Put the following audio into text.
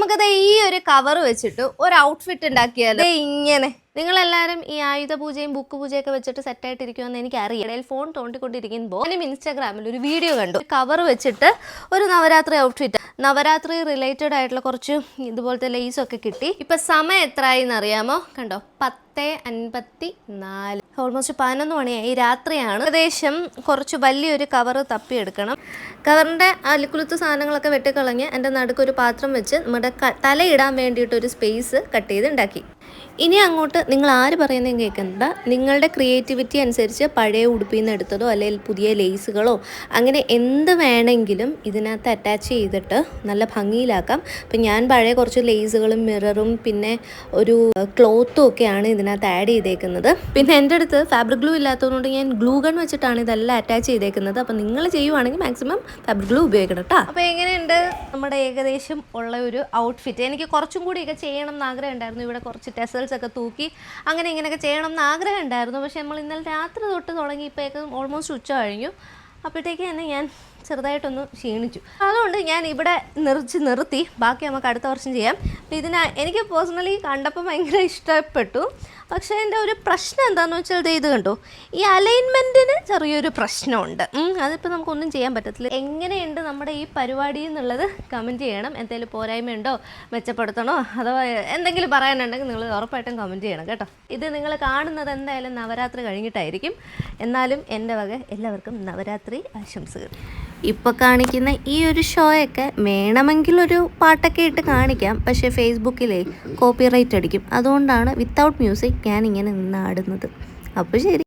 നമുക്കത് ഈ ഒരു കവർ വെച്ചിട്ട് ഒരു ഔട്ട്ഫിറ്റ് ഉണ്ടാക്കിയാലോ? ഇങ്ങനെ. നിങ്ങളെല്ലാവരും ഈ ആയുധ പൂജയും ബുക്ക് പൂജയൊക്കെ വെച്ചിട്ട് സെറ്റ് ആയിട്ടിരിക്കുമെന്ന് എനിക്ക് അറിയാം ഇടയിൽ ഫോൺ തോണ്ടിക്കൊണ്ടിരിക്കുമ്പോൾ ഞാനും ഇൻസ്റ്റാഗ്രാമിൽ ഒരു വീഡിയോ കണ്ടു. കവർ വെച്ചിട്ട് ഒരു നവരാത്രി ഔട്ട്ഫിറ്റ് നവരാത്രി റിലേറ്റഡ് ആയിട്ടുള്ള കുറച്ച് ഇതുപോലത്തെ ലേസ് ഒക്കെ കിട്ടി. ഇപ്പൊ സമയം എത്രയായി അറിയാമോ കണ്ടോ? പത്ത് അൻപത്തി നാല്. ഓൾമോസ്റ്റ് പതിനൊന്ന് മണിയായി. രാത്രിയാണ്. ഏകദേശം കുറച്ച് വലിയൊരു കവർ തപ്പിയെടുക്കണം. കവറിന്റെ അലിക്കുലുത്ത് സാധനങ്ങളൊക്കെ വെട്ടിക്കളഞ്ഞ് എന്റെ നടുക്കൊരു പാത്രം വെച്ച് നമ്മുടെ തലയിടാൻ വേണ്ടിയിട്ടൊരു സ്പേസ് കട്ട് ചെയ്ത് ഉണ്ടാക്കി ഇനി അങ്ങോട്ട് നിങ്ങൾ ആര് പറയുന്നതും കേൾക്കണ്ട. നിങ്ങളുടെ ക്രിയേറ്റിവിറ്റി അനുസരിച്ച് പഴയ ഉടുപ്പിൽ നിന്ന് എടുത്തതോ അല്ലെങ്കിൽ പുതിയ ലേസുകളോ അങ്ങനെ എന്ത് വേണമെങ്കിലും ഇതിനകത്ത് അറ്റാച്ച് ചെയ്തിട്ട് നല്ല ഭംഗിയിലാക്കാം. ഇപ്പം ഞാൻ പഴയ കുറച്ച് ലേസുകളും മിററും പിന്നെ ഒരു ക്ലോത്തും ഒക്കെയാണ് ഇതിനകത്ത് ആഡ് ചെയ്തേക്കുന്നത്. പിന്നെ എന്റെ അടുത്ത് ഫാബ്രിക് ഗ്ലൂ ഇല്ലാത്തതുകൊണ്ട് ഞാൻ ഗ്ലൂ ഗൺ വെച്ചിട്ടാണ് ഇതെല്ലാം അറ്റാച്ച് ചെയ്തേക്കുന്നത്. അപ്പം നിങ്ങൾ ചെയ്യുവാണെങ്കിൽ മാക്സിമം ഫാബ്രിക് ഗ്ലൂ ഉപയോഗിക്കണം കേട്ടോ അപ്പോൾ എങ്ങനെയുണ്ട്? നമ്മുടെ ഏകദേശം ഉള്ള ഒരു ഔട്ട്ഫിറ്റ് എനിക്ക് കുറച്ചും കൂടി കൂടിയൊക്കെ ചെയ്യണം എന്ന് ആഗ്രഹം ഉണ്ടായിരുന്നു ഇവിടെ കുറച്ച് ടെസൽസ് ഒക്കെ തൂക്കി അങ്ങനെ ഇങ്ങനെയൊക്കെ ചെയ്യണം എന്ന് ആഗ്രഹം ഉണ്ടായിരുന്നു പക്ഷേ നമ്മൾ ഇന്നലെ രാത്രി തൊട്ട് തുടങ്ങി ഇപ്പോഴേക്കും ഓൾമോസ്റ്റ് ഉച്ച കഴിഞ്ഞു. അപ്പോഴത്തേക്ക് തന്നെ ഞാൻ ചെറുതായിട്ടൊന്ന് ക്ഷീണിച്ചു. അതുകൊണ്ട് ഞാൻ ഇവിടെ നിർച്ച് നിർത്തി. ബാക്കി നമുക്ക് അടുത്ത വർഷം ചെയ്യാം. അപ്പം ഇതിന് എനിക്ക് പേഴ്സണലി കണ്ടപ്പോൾ ഭയങ്കര ഇഷ്ടപ്പെട്ടു. പക്ഷേ എന്റെ ഒരു പ്രശ്നം എന്താണെന്ന് വെച്ചാൽ ഇത് കണ്ടോ? ഈ അലൈൻമെന്റിന് ചെറിയൊരു പ്രശ്നമുണ്ട്. അതിപ്പോൾ നമുക്കൊന്നും ചെയ്യാൻ പറ്റത്തില്ല. എങ്ങനെയുണ്ട് നമ്മുടെ ഈ പരിപാടി എന്നുള്ളത് കമന്റ് ചെയ്യണം. എന്തെങ്കിലും പോരായ്മയുണ്ടോ? മെച്ചപ്പെടുത്തണോ? അഥവാ എന്തെങ്കിലും പറയാനുണ്ടെങ്കിൽ നിങ്ങൾ ഉറപ്പായിട്ടും കമന്റ് ചെയ്യണം കേട്ടോ. ഇത് നിങ്ങൾ കാണുന്നത് എന്തായാലും നവരാത്രി കഴിഞ്ഞിട്ടായിരിക്കും. എന്നാലും എന്റെ വക എല്ലാവർക്കും നവരാത്രി ആശംസകൾ. ഇപ്പോൾ കാണിക്കുന്ന ഈ ഒരു ഷോയൊക്കെ വേണമെങ്കിൽ ഒരു പാട്ടൊക്കെ ഇട്ട് കാണിക്കാം. പക്ഷേ ഫേസ്ബുക്കിലേ കോപ്പിറൈറ്റ് അടിക്കും. അതുകൊണ്ടാണ് വിത്തൗട്ട് മ്യൂസിക് ഞാൻ ഇങ്ങനെ നിന്ന് ആടുന്നത്. അപ്പോൾ ശരി.